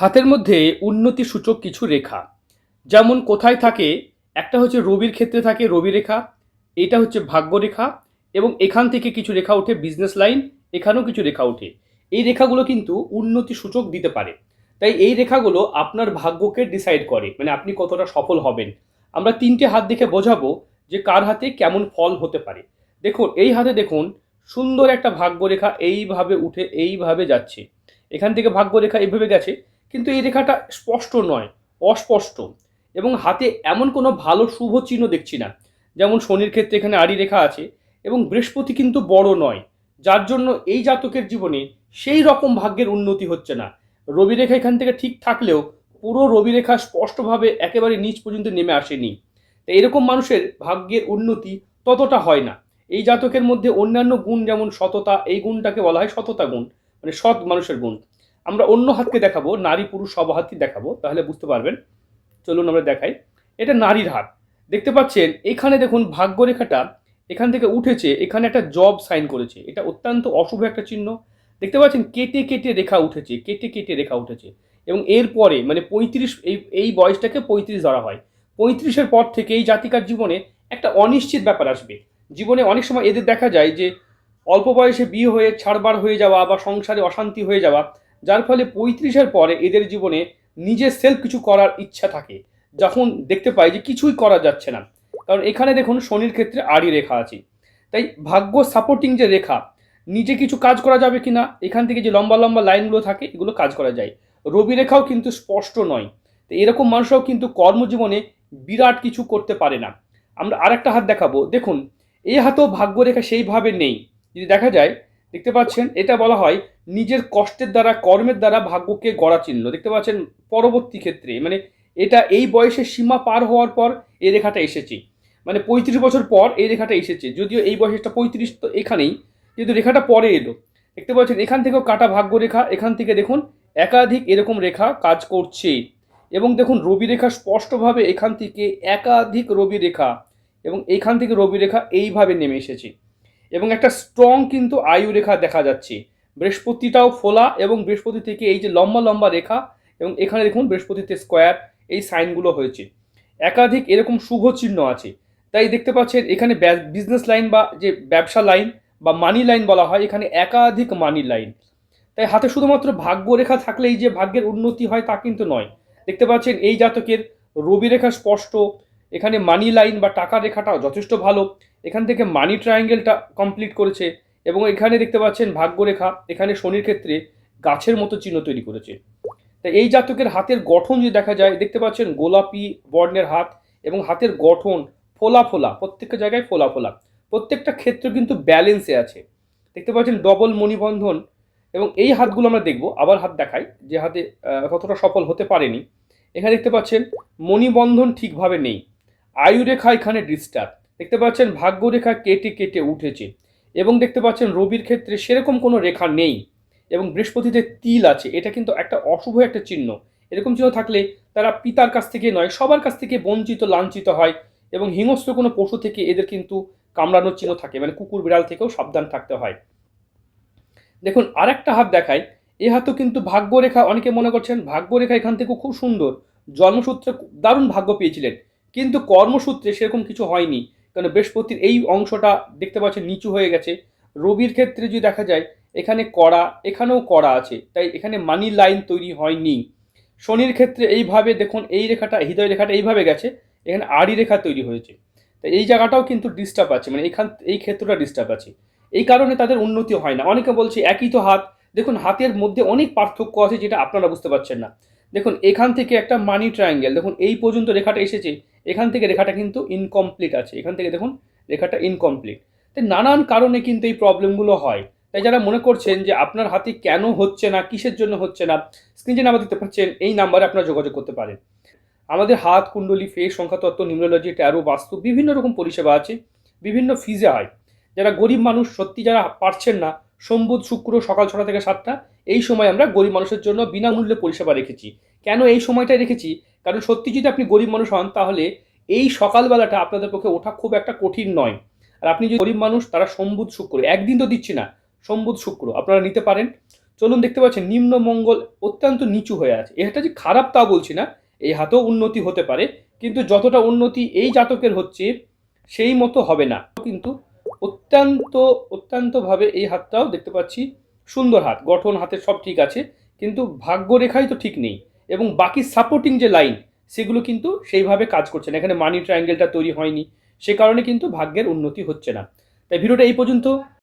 হাতের মধ্যে উন্নতি সূচক কিছু রেখা। যেমন কোথায় থাকে, একটা হচ্ছে রবির ক্ষেত্রে থাকে রবি রেখা, এটা হচ্ছে ভাগ্য রেখা এবং এখান থেকে কিছু রেখা ওঠে বিজনেস লাইন এখানেও কিছু রেখা ওঠে। এই রেখাগুলো কিন্তু উন্নতি সূচক দিতে পারে। তাই এই রেখাগুলো আপনার ভাগ্যকে ডিসাইড করে মানে আপনি কতটা সফল হবেন। আমরা তিনটে হাত দেখে বোঝাবো যে কার হাতে কেমন ফল হতে পারে। দেখুন, এই হাতে দেখুন, সুন্দর একটা ভাগ্য রেখা এইভাবে উঠে, এইভাবে যাচ্ছে। এখান থেকে ভাগ্য রেখা এইভাবে গেছে কিন্তু এই রেখাটা স্পষ্ট নয়, অস্পষ্ট। এবং হাতে এমন কোনো ভালো শুভ চিহ্ন দেখছি না। যেমন শনির ক্ষেত্রে এখানে আড়ি রেখা আছে এবং বৃহস্পতি কিন্তু বড় নয়। যার জন্য এই জাতকের জীবনে সেই রকম ভাগ্যের উন্নতি হচ্ছে না। রবি রেখা এখান থেকে ঠিক থাকলেও পুরো রবি রেখা স্পষ্টভাবে একেবারে নিচ পর্যন্ত নেমে আসেনি। তাই এরকম মানুষের ভাগ্যের উন্নতি ততটা হয় না। এই জাতকের মধ্যে অন্যান্য গুণ যেমন সততা, এই গুণটাকে বলা হয় সততা গুণ মানে সৎ মানুষের গুণ। আমরা অন্য হাতকে দেখাবো, নারী পুরুষ সব হাতই দেখাবো, তাহলে বুঝতে পারবেন। চলুন আমরা দেখাই। এটা নারীর হাত। দেখতে পাচ্ছেন, এখানে দেখুন ভাগ্যরেখাটা এখান থেকে উঠেছে, এখানে একটা জব সাইন করেছে। এটা অত্যন্ত অশুভ একটা চিহ্ন। দেখতে পাচ্ছেন, কেটে কেটে রেখা উঠেছে, কেটে কেটে রেখা উঠেছে। এবং এরপরে মানে পঁয়ত্রিশ, এই এই বয়সটাকে পঁয়ত্রিশ ধরা হয়। পঁয়ত্রিশের পর থেকে এই জাতিকার জীবনে একটা অনিশ্চিত ব্যাপার আসবে। জীবনে অনেক সময় এদের দেখা যায় যে, অল্প বয়সে বিয়ে হয়ে, ছাড়বার হয়ে যাওয়া বা সংসারে অশান্তি হয়ে যাওয়া যার ফলে পঁয়ত্রিশের পরে এদের জীবনে নিজের সেলফ কিছু করার ইচ্ছা থাকে। যখন দেখতে পাই যে কিছুই করা যাচ্ছে না। কারণ এখানে দেখুন শনির ক্ষেত্রে আড়ি রেখা আছে। তাই ভাগ্য সাপোর্টিং যে রেখা, নিজে কিছু কাজ করা যাবে কি না এখান থেকে যে লম্বা লম্বা লাইনগুলো থাকে, এগুলো কাজ করা যায়। রবি রেখাও কিন্তু স্পষ্ট নয়। তো এরকম মানুষরাও কিন্তু কর্মজীবনে বিরাট কিছু করতে পারে না। আমরা আরেকটা হাত দেখাবো। দেখুন এই হাতেও ভাগ্য রেখা সেইভাবে নেই। যদি দেখা যায় দেখতে পাচ্ছেন, এটা বলা হয় নিজের কষ্টের দ্বারা, কর্মের দ্বারা ভাগ্যকে গড়া চিহ্ন। দেখতে পাচ্ছেন, পরবর্তী ক্ষেত্রে মানে এটা এই বয়সের সীমা পার হওয়ার পর এই রেখাটা এসেছে। মানে পঁয়ত্রিশ বছর পর এই রেখাটা এসেছে। যদিও এই বয়সটা পঁয়ত্রিশ তো এখানেই, কিন্তু রেখাটা পরে এলো। দেখতে পাচ্ছেন, এখান থেকেও কাটা ভাগ্য রেখা এখান থেকে দেখুন, একাধিক এরকম রেখা কাজ করছে। এবং দেখুন, রবি রেখা স্পষ্টভাবে এখান থেকে একাধিক রবি রেখা এবং এখান থেকে রবি রেখা এইভাবে নেমে এসেছে। এবং একটা স্ট্রং কিন্তু আয়ু রেখা দেখা যাচ্ছে। বৃহস্পতিটাও ফোলা এবং বৃহস্পতি থেকে এই যে লম্বা লম্বা রেখা এবং এখানে দেখুন বৃহস্পতিতে স্কোয়ার এই সাইনগুলো হয়েছে। একাধিক এরকম শুভ চিহ্ন আছে। তাই দেখতে পাচ্ছেন এখানে বিজনেস লাইন বা যে ব্যবসা লাইন বা মানি লাইন বলা হয়, এখানে একাধিক মানি লাইন তাই হাতে শুধুমাত্র ভাগ্য রেখা থাকলেই যে ভাগ্যের উন্নতি হয় তা কিন্তু নয়। দেখতে পাচ্ছেন এই জাতকের রবি রেখা স্পষ্ট এখানে মানি লাইন বা টাকা রেখাটাও যথেষ্ট ভালো। এখান থেকে মানি ট্রায়াঙ্গেলটা কমপ্লিট করেছে এবং এখানে দেখতে পাচ্ছেন ভাগ্যরেখা, এখানে শনির ক্ষেত্রে গাছের মতো চিহ্ন তৈরি করেছে। তাই এই জাতকের হাতের গঠন যদি দেখা যায়, দেখতে পাচ্ছেন গোলাপি বর্ণের হাত এবং হাতের গঠন ফোলা ফোলা, প্রত্যেকটা জায়গায় ফোলা ফোলা। প্রত্যেকটা ক্ষেত্র কিন্তু ব্যালেন্সে আছে। দেখতে পাচ্ছেন ডবল মণিবন্ধন এবং এই হাতগুলো আমরা দেখব, আবার হাত দেখাই যে হাতে কতটা সফল হতে পারেনি। এখানে দেখতে পাচ্ছেন মণিবন্ধন ঠিকভাবে নেই। আয়ুরেখা এখানে ডিস্টার্ব দেখতে পাচ্ছেন ভাগ্যরেখা কেটে কেটে উঠেছে এবং দেখতে পাচ্ছেন রবির ক্ষেত্রে সেরকম কোনো রেখা নেই এবং বৃহস্পতিতে তিল আছে। এটা কিন্তু একটা অশুভ একটা চিহ্ন। এরকম চিহ্ন থাকলে তারা পিতার কাছ থেকে নয়, সবার কাছ থেকে বঞ্চিত, লাঞ্ছিত হয় এবং হিংস্র কোনো পশু থেকে এদের কিন্তু কামড়ানোর চিহ্ন থাকে। মানে কুকুর, বিড়াল থেকেও সাবধান থাকতে হয়। দেখুন, আরেকটা হাত দেখায় এ হাতও কিন্তু ভাগ্যরেখা, অনেকে মনে করছেন ভাগ্যরেখা এখান থেকে খুব সুন্দর। জন্মসূত্রে দারুণ ভাগ্য পেয়েছিলেন। কিন্তু কর্মসূত্রে সেরকম কিছু হয়নি। কারণ বৃহস্পতির এই অংশটা দেখতে পাচ্ছেন নিচু হয়ে গেছে। রবির ক্ষেত্রে যদি দেখা যায়, এখানে কড়া, এখানেও কড়া আছে। তাই এখানে মানি লাইন তৈরি হয়নি। শনির ক্ষেত্রে এইভাবে দেখুন, এই রেখাটা, হৃদয় রেখাটা এইভাবে গেছে। এখানে আড়ি রেখা তৈরি হয়েছে। তাই এই জায়গাটাও কিন্তু ডিস্টার্ব আছে। মানে এখান এই ক্ষেত্রটা ডিস্টার্ব আছে। এই কারণে তাদের উন্নতি হয় না। অনেকে বলছে একই তো হাত। দেখুন, হাতের মধ্যে অনেক পার্থক্য আছে যেটা আপনারা বুঝতে পারছেন না। দেখুন, এখান থেকে একটা মানি ট্রায়াঙ্গেল দেখুন, এই পর্যন্ত রেখাটা এসেছে। এখান থেকে রেখাটা কিন্তু ইনকমপ্লিট আছে। এখান থেকে দেখুন, রেখাটা ইনকমপ্লিট তাই নানান কারণে কিন্তু এই প্রবলেমগুলো হয়। তাই যারা মনে করছেন যে আপনার হাতে কেন হচ্ছে না, কিসের জন্য হচ্ছে না স্ক্রিনে নাম্বার দিতে পারছেন, এই নাম্বারে আপনারা যোগাযোগ করতে পারেন। আমাদের হাত, কুণ্ডলী ফেস সংখ্যাতত্ত্ব নিউরোলজি ট্যারো, বাস্তু বিভিন্ন রকম পরিষেবা আছে, বিভিন্ন ফিজে হয়। যারা গরিব মানুষ, সত্যি যারা পারছেন না, সোমবুধ, শুক্র, সকাল ছটা থেকে সাতটা, এই সময় আমরা গরিব মানুষের জন্য বিনামূল্যে পরিষেবা রেখেছি। কেন এই সময়টা রেখেছি? কারণ সত্যি যদি আপনি গরিব মানুষ হন, তাহলে এই সকালবেলাটা আপনাদের পক্ষে ওঠা খুব একটা কঠিন নয়। আর আপনি যদি গরিব মানুষ, তারা সোমবুধ শুক্র, একদিন তো দিচ্ছি না, সোমবুধ শুক্র, আপনারা নিতে পারেন। চলুন দেখতে পাচ্ছেন, নিম্ন মঙ্গল অত্যন্ত নিচু হয়ে আছে। এটা যে খারাপ তা বলছি না এই হাতেও উন্নতি হতে পারে, কিন্তু যতটা উন্নতি এই জাতকের হচ্ছে, সেই মতো হবে না। কিন্তু অত্যন্ত, অত্যন্তভাবে এই হাতটাও দেখতে পাচ্ছি, সুন্দর হাত, গঠন, হাতের সব ঠিক আছে, কিন্তু ভাগ্যরেখাই তো ঠিক নেই। এবং বাকি সাপোর্টিং যে লাইন সেগুলো কিন্তু সেইভাবে কাজ করছে না। এখানে মানি ট্রায়াঙ্গেলটা তৈরি হয়নি। সে কারণে কিন্তু ভাগ্যের উন্নতি হচ্ছে না। তাই ভিডিওটা এই পর্যন্ত।